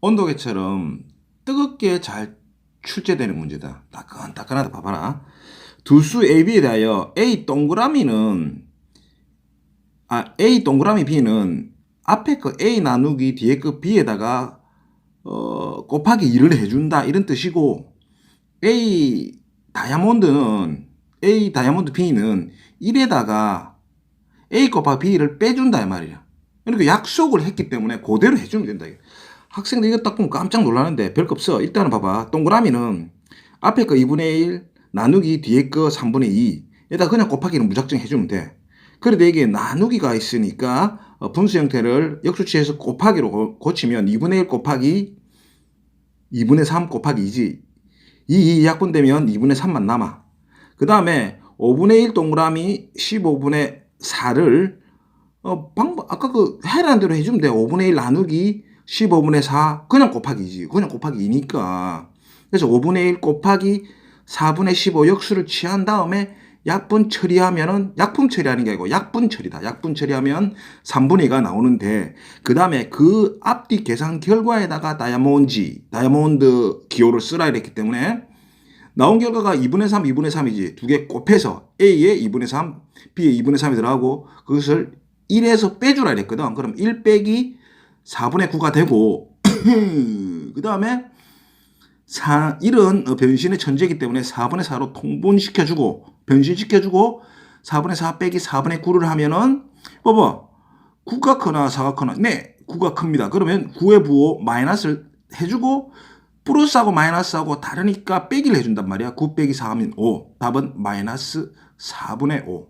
온도계처럼 뜨겁게 잘 출제되는 문제다. 따끈따끈하다 봐봐라. 두 수 AB에 대하여 A 동그라미는 아 A 동그라미 B는 앞에 거 A 나누기 뒤에 거 B에다가 어, 곱하기 2를 해준다 이런 뜻이고 A 다이아몬드는 A 다이아몬드 B는 1에다가 A 곱하기 B를 빼준다 이 말이야. 그러니까 약속을 했기 때문에 그대로 해주면 된다. 학생들 이거 딱 보면 깜짝 놀라는데 별거 없어. 일단은 봐봐. 동그라미는 앞에 거 2분의 1 나누기 뒤에 거 3분의 2 에다 그냥 곱하기는 무작정 해주면 돼. 그런데 이게 나누기가 있으니까 어, 분수 형태를 역수치해서 곱하기로 고- 고치면 2분의 1 곱하기 2분의 3 곱하기 2지. 이, 이 약분되면 2분의 3만 남아. 그 다음에 5분의 1 동그라미 15분의 4를 어, 방법, 아까 그 해라는 대로 해주면 돼. 5분의 1 나누기 15분의 4. 그냥 곱하기지. 그냥 곱하기 2니까. 그래서 5분의 1 곱하기 4분의 15 역수를 취한 다음에 약분 처리하면은, 약품 처리하는 게 아니고 약분 처리다. 약분 처리하면 3분의 2가 나오는데, 그 다음에 그 앞뒤 계산 결과에다가 다이아몬드, 다이아몬드 기호를 쓰라 이랬기 때문에, 나온 결과가 2분의 3, 2분의 3이지. 두 개 곱해서 A에 2분의 3, B에 2분의 3이 들어가고 그것을 1에서 빼주라 이랬거든. 그럼 1 빼기 4분의 9가 되고 그 다음에 4, 1은 어, 변신의 천재이기 때문에 4분의 4로 통분시켜주고 변신시켜주고 4분의 4 빼기 4분의 9를 하면은 봐봐 9가 크나 4가 크나 네 9가 큽니다. 그러면 9의 부호 마이너스를 해주고 플러스하고 마이너스하고 다르니까 빼기를 해준단 말이야. 9 빼기 4 하면 5. 답은 마이너스 4분의 5.